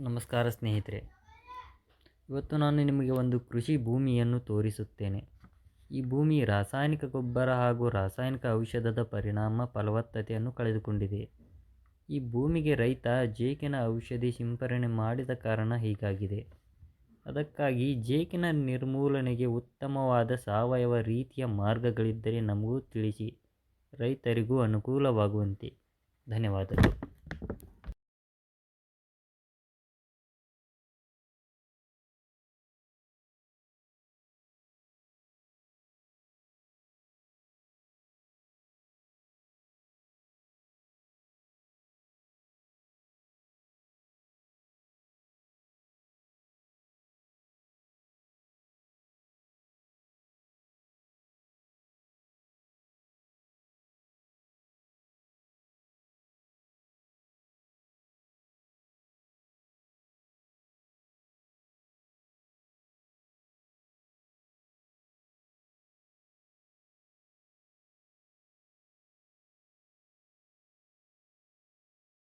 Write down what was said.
ನಮಸ್ಕಾರ ಸ್ನೇಹಿತರೆ. ಇವತ್ತು ನಾನು ನಿಮಗೆ ಒಂದು ಕೃಷಿ ಭೂಮಿಯನ್ನು ತೋರಿಸುತ್ತೇನೆ. ಈ ಭೂಮಿ ರಾಸಾಯನಿಕ ಗೊಬ್ಬರ ಹಾಗೂ ರಾಸಾಯನಿಕ ಔಷಧದ ಪರಿಣಾಮ ಫಲವತ್ತತೆಯನ್ನು ಕಳೆದುಕೊಂಡಿದೆ. ಈ ಭೂಮಿಗೆ ರೈತ ಜೇಕಿನ ಔಷಧಿ ಸಿಂಪರಣೆ ಮಾಡಿದ ಕಾರಣ ಹೀಗಾಗಿದೆ. ಅದಕ್ಕಾಗಿ ಜೇಕಿನ ನಿರ್ಮೂಲನೆಗೆ ಉತ್ತಮವಾದ ಸಾವಯವ ರೀತಿಯ ಮಾರ್ಗಗಳಿದ್ದರೆ ನಮಗೂ ತಿಳಿಸಿ. ರೈತರಿಗೂ ಅನುಕೂಲವಾಗುವಂತೆ. ಧನ್ಯವಾದಗಳು.